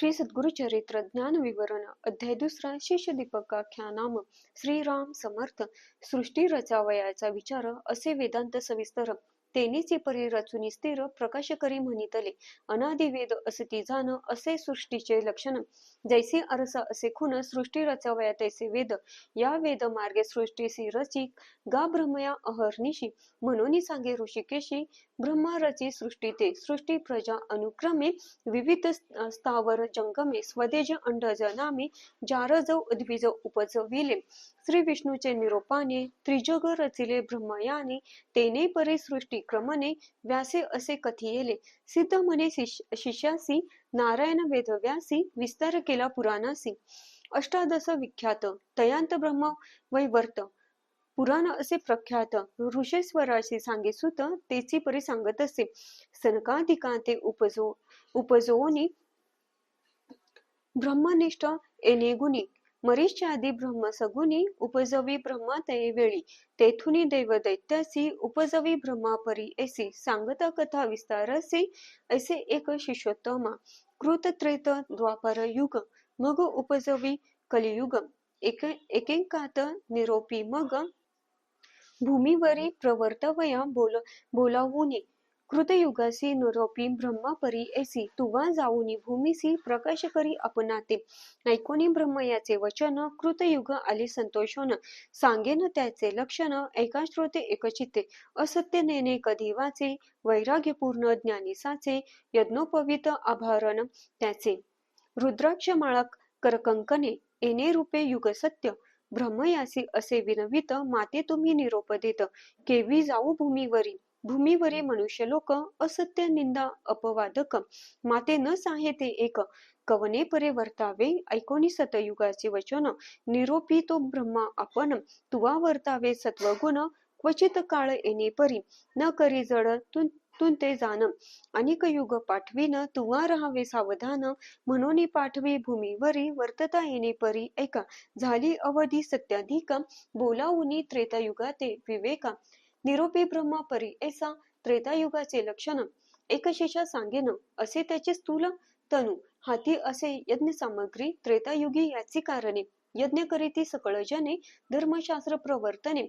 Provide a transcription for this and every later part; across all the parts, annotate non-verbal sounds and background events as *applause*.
श्री सद्गुरु चरित्र ज्ञान विवरण अध्याय दुसरा शिष्य दीपकाख्या नाम श्रीराम समर्थ सृष्टी रचावयाचा विचार असे वेदांत सविस्तर तेनेचे परी रचुनी स्थिर प्रकाश करी म्हणितले अनादि वेद असती जाण असे सृष्टीचे लक्षण जैसे अरसा असे खुन सृष्टी रचवया तैसे वेद. या वेद मार्गे सृष्टीसी रची गा ब्रह्मया अहर्निशी म्हणून सांगे ऋषिकेशी ब्रह्मा रची सृष्टी ते. सृष्टी प्रजा अनुक्रमे विविध स्थावर जंगमे स्वदेज अंडज नामे जारज उद्भिज उपज विले श्री विष्णूचे निरोपाने त्रिजग रचिले ब्रह्मयाने तेने परे सृष्टी क्रमने व्यासे असे कथियेले. सिद्ध म्हणे शिष्यासी नारायण वेदव्यासी विस्तार केला पुराणासी. अष्टादश विख्यात तयांत ब्रह्म वैवर्त. पुराण असे प्रख्यात ऋषेश्वराशी सांगे सुत तेची परी सांगत असे. सनकाधिकांते उपजो उपजोनी ब्रह्मनिष्ठ एनेगुनी. मरीच्या आधी ब्रह्म सगुनी उपजवी ब्रह्मा तये वेळी. तेथुनी देव दैत्यासी उपजवी ब्रह्मा परी ऐसी सांगता कथा विस्तारसी ऐसे एक शिष्योत्तमा. कृत त्रेत द्वापर युग. मग उपजवी कलियुग. एक एकेकात निरोपी मग. भूमीवरी प्रवर्तवया बोल बोलावूनी. कृतयुगासी नरोपी ब्रह्मापरी ऐसी तुवा जाऊनी भूमिसी प्रकाश करी अपनाते. ऐकोनी ब्रह्म याचे वचन कृतयुग आले संतोषोन सांगेन त्याचे लक्षण एका श्रोते एकचित्ते असत्य नेने कधी वाचे वैराग्यपूर्ण ज्ञानी साचे यज्ञोपवित आभारण त्याचे. रुद्राक्ष माळक करकंकने येणे रूपे युग सत्य ब्रह्मयासी असे विनवित माते तुम्ही निरोप देत केवी जाऊ भूमीवरी. भूमीवरी मनुष्य लोक असत्य निंदा अपवादक. माते न साहे ते एक. कवने परे वर्तावे? ऐकोनिसत युगाचे वचन. निरोपी तो ब्रह्मा आपण. तुवा वर्तावे सत्वगुण. क्वचित काळ येणे परी. न करी जड तुन तुन ते जाण. अनेक युग पाठवीन. तुवा राहावे सावधान. म्हणून पाठवी भूमीवरी. वर्तता येणे परी. ऐका झाली अवधी सत्याधिक. बोलावुनी त्रेतायुगाते विवेका. निरोपी ब्रह्म परी ऐसा त्रेतायुगाचे लक्षण. एकशेषा सांगेन असे त्याचे स्थूल तनु हाती असे यज्ञ सामग्री त्रेतायुगी याची कारणे. यज्ञ करीती सकळ जने धर्मशास्त्र प्रवर्तने.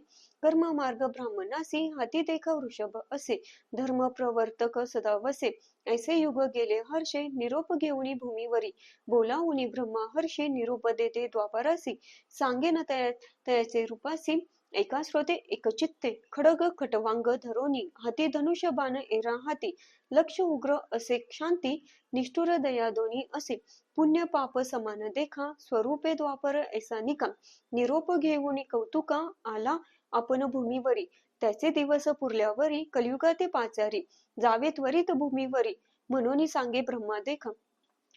कर्म मार्ग ब्राह्मणासी हाती देखा वृषभ असे. धर्म प्रवर्तक सदा वसे ऐसे युग गेले हर्षे निरोप घेऊनी भूमीवरी. बोलावुनी ब्रह्मा हर्षे निरोप देते द्वापरासी. सांगेन तया तयाचे रूपासी एका श्रोते एकचित्ते खडग खटवांग धरोनी हाती धनुष्य बाण एरा हाती लक्ष उग्र असे शांती निष्ठुर दया दोन्ही असे. पुण्य पाप समान देखा स्वरूपे द्वापर ऐसा निका. निरोप घेऊन कौतुका आला आपण भूमीवरी. त्याचे दिवस पुरल्यावरी कलियुगाते पाचारी. जावे त्वरित भूमीवरी. म्हणून सांगे ब्रह्मा देखा.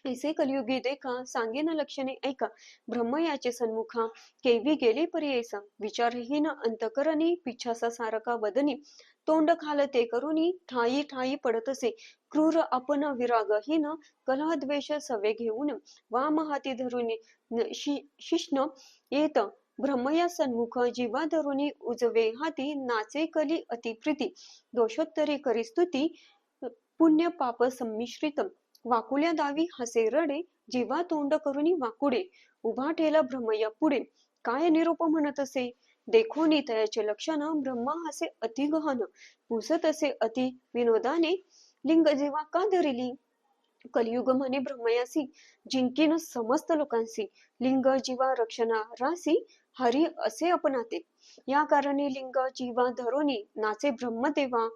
ऐसे कलियुगी देखा सांगेन लक्षणे ऐका. ब्रह्म याचे सन्मुखा केवी गेले परी ऐसा विचारहीन अंतकरणी पिछासा सारका वदनी. तोंड खालते करुनी ठाई ठाई पडत असे क्रूर आपण विरागहीन कलहद्वेष सवे घेऊन. वाम हाती धरून शिष्ण येत. ब्रह्मया सन्मुख जीवा धरुनी उजवे हाती नाचे कली अतिप्रीती. दोषोत्तरी करी स्तुती पुण्य पाप संमिश्रित वाकुल्या दावी हसे रडे जीवा तोंड करुनी वाकुडे उभा ठेला ब्रह्मया पुढे. काय निरोप म्हणत असे? देखोनी तयाचे लक्षण ब्रह्मा हसे अति गहन पुसत असे अति विनोदाने लिंग जेव्हा का धरिली? कलियुग म्हणे ब्रह्मयासी जिंकीन समस्त लोकांसी लिंग जीवा रक्षणा रासी हरी असे अपनाते. या कारणे लिंग जीवा धरोनी नाचे ब्रह्मदेवा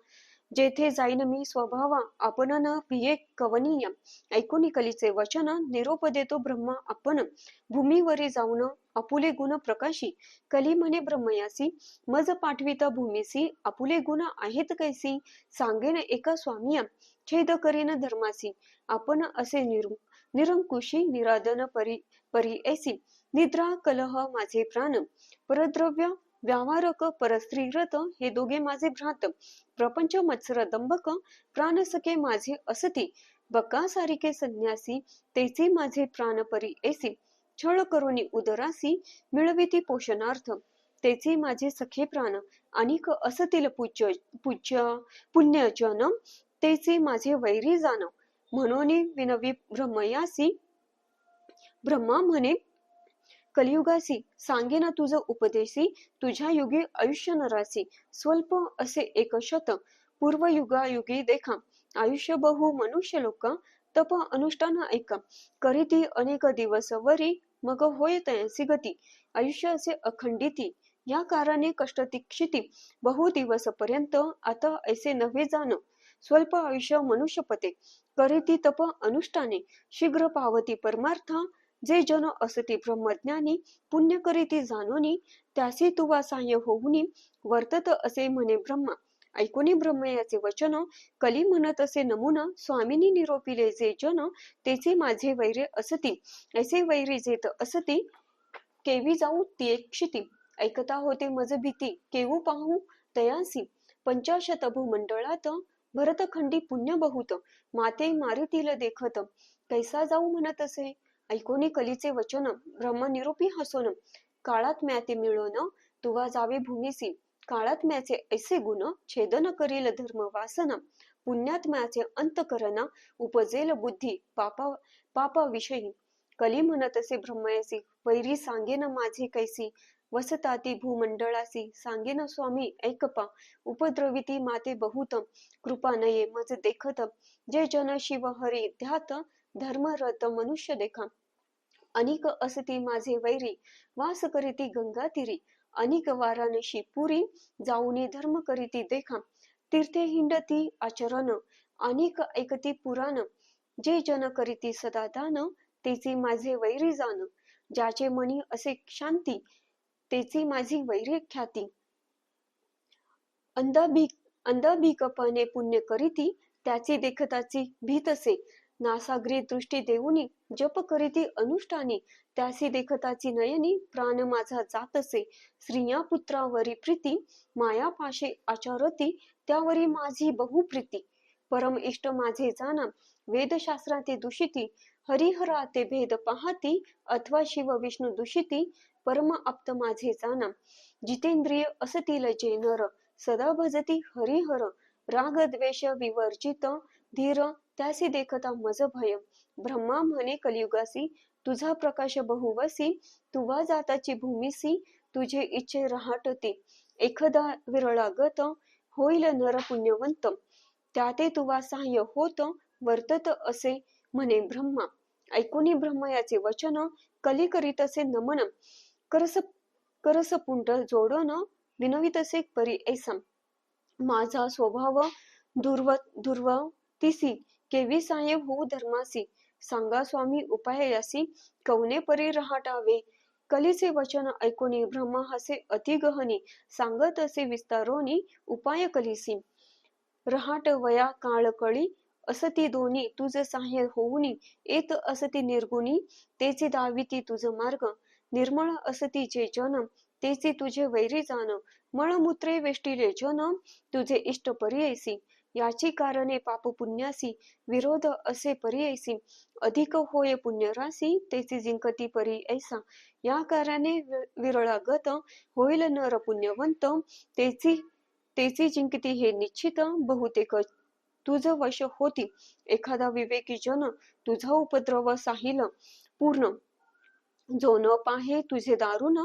जेथे जाईन मी स्वभावा आपण न पिये कवनीय. ऐकुनी कलीचे वचन निरोप देतो ब्रह्मा आपण. भूमीवरी जाऊन आपुले गुण प्रकाशी. कली म्हणे ब्रह्मयासी मज पाठविता भूमीसी आपुले गुण आहेत कैसी? सांगेन एका स्वामिया छेद करीन धर्मासी. आपण असे निरु निरंकुशी निरादन परी परी ऐसी निद्रा कलह माझे प्राण. परद्रव्य व्यावहारक परस्त्रीरत हे दोघे माझे भ्रात. प्रपंच मत्सर दंभक प्राण सखे माझे असती. बका सारिके संन्यासी तेचे माझे प्राण एसी. छळ करुनी उदरासी मिळविती पोषणार्थ. तेचे माझे सखे प्राण अनिक असतील पूज्य पूज्य पुण्यजन तेचे माझे वैरी जाण म्हणून विनवी ब्रह्मयासी. ब्रह्मा म्हणे कलियुगासी सांगे ना तुझ उपदेशी तुझ्या युगी आयुष्य नरासी. स्वल्प असे एक शत पूर्व युगी देखा. आयुष्य बहु मनुष्य लोक तप अनुष्ठान ऐका करीती अनेक दिवस वरी मग होय तयासी गती. आयुष्य असे अखंडिती या कारणे कष्ट तिक्षिती बहु दिवस पर्यंत आता ऐसे नव्हे जाण. स्वल्प आयुष्य मनुष्यपते. करीती तप अनुष्ठाने शीघ्र पावती परमार्थ जे जन असती ब्रह्मज्ञानी पुण्य करीती जाणोनी त्यासी तुवा साह्य होऊनी वर्तत असे म्हणे ब्रह्मा. ऐकुनी ब्रह्म याचे वचन कली म्हणत असे नमुना स्वामींनी निरोपिले जे जन तेचे माझे वैरे असती. ऐसे वैरी जेत असती केवी जाऊ ती क्षिती ऐकता होते मज भीती केवू पाहू तयासी. पंचाशत भूमंडळात भरतखंडी पुण्य बहुत माते मारितील देखत कैसा जाऊ म्हणत असे? ऐकोनी कलीचे वचन ब्रह्म निरूपी हसोन काळात म्याते मिळवण तुवा जावे भूमिसी. काळात म्याचे ऐसे गुण छेदन करील धर्म वासना. पुण्यात म्याचे अंत करण उपजेल बुद्धी पापा पापा विषयी कली म्हणत असे ब्रह्मयासी वैरी सांगेन माझे कैसी. वसताती भूमंडळासी सांगेन स्वामी ऐकपा उपद्रविती माते बहुत कृपा नये मज देखत. जय जन शिव हरी ध्यात धर्मरत मनुष्य देखा. अनिक असती माझे वैरी. वास करीती गंगा तिरी. अनिक वाराणसी पुरी. जाऊनी धर्म करीती देखा. तीर्थे हिंडती आचरण. अनिक ऐकती पुराण. जे जन करीती सदा दान तेचे माझे वैरी जाण ज्याचे मनी असे शांती तेची माझी वैरी ख्याती. अंधाभिक अंधाभिकपणे पुण्य करीती त्याची देखताची भीतसे नासाग्री दृष्टी देऊनी जप करीती अनुष्ठानी त्यासी देखताची नयनी प्राण माझा जातसे. स्त्रिया पुत्रावरी प्रीती माया पाशे आचारती त्यावरी माझी बहुप्रीती. परम इष्ट माझे जाना वेदशास्त्राते दुषिती. हरिहरा ते भेद पाहती अथवा शिव विष्णू दुषिती. परम आप्त माझे जाना जितेंद्रिय असतील जे नर सदा भजती हरिहर. राग द्वेष विवर्जित धीर त्यासी देखता मज भय ब्रह्मा म्हणे कलियुगासी तुझा प्रकाश बहुवसी तुवा जाताची भूमीसी तुझे इच्छे रहाटते. एखादा विरळागत होईल नर पुण्यवंत. त्याते तुवा सहाय्य होत वर्तत असे म्हणे ब्रह्मा. ऐकुनी ब्रह्म याचे वचन कली करीत असे नमन. करस करस पुंड जोडन विनवित असे परी ऐसा माझा स्वभाव दुर्व दुर्व तिसी केवी साहेब होऊ धर्मासी? सांगा स्वामी उपाय यासी कवने परी रहाटावे? कलीचे वचन ऐकोनी ब्रह्मा हसे अतिगहनी सांगत असे विस्तारोनी उपाय कलीसी. रहाट वया काळ कळी असती दोन्ही तुझ साह्य होऊनी येत असती निर्गुणी तेचे दाविती तुझ मार्ग. निर्मळ असती जे जन तेचे तुझे वैरी जाण. मळमूत्रे वेष्टिले जन तुझे इष्ट पर्यायसी. याची कारणे पाप पुण्यासी विरोध असे पर्यायसी अधिक होय पुण्यरासी तेची जिंकती परी ऐसा या कारणे विरळागत होईल नर पुण्यवंत तेची तेची जिंकती हे निश्चित बहुतेक तुझ वश होती. एखादा विवेकी जन तुझा उपद्रव साहिल पूर्ण. जो न पाहे तुझे दारुण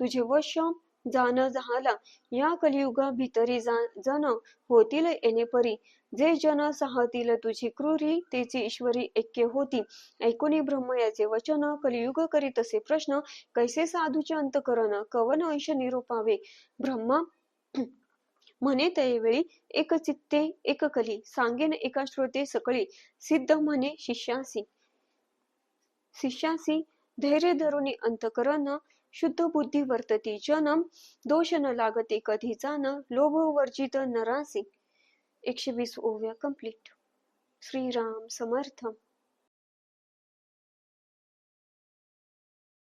तुझे वश जाण झाला. या कलियुगा भितरी जन होतील येणे परी जे जन साहतील तुझी क्रूरी तेची ईश्वरी ऐक्य होती. ऐकुनी ब्रह्म याचे वचन कलियुग करीत असे प्रश्न कैसे साधूचे अंतकरण कवन अंश निरोपावे? ब्रह्मा *clears throat* म्हणे त्यावेळी एक चित्ते एक कली सांगेन एका श्रोते सकळी सिद्ध म्हणे शिष्यासी. शिष्यासी धैर्य धरुनी अंतकरण शुद्ध बुद्धी वर्तती. जनम दोष न लागते कधी जाण लोभ वर्जित नरासी एकशे वीस ओव्या कंप्लीट श्रीराम समर्थ.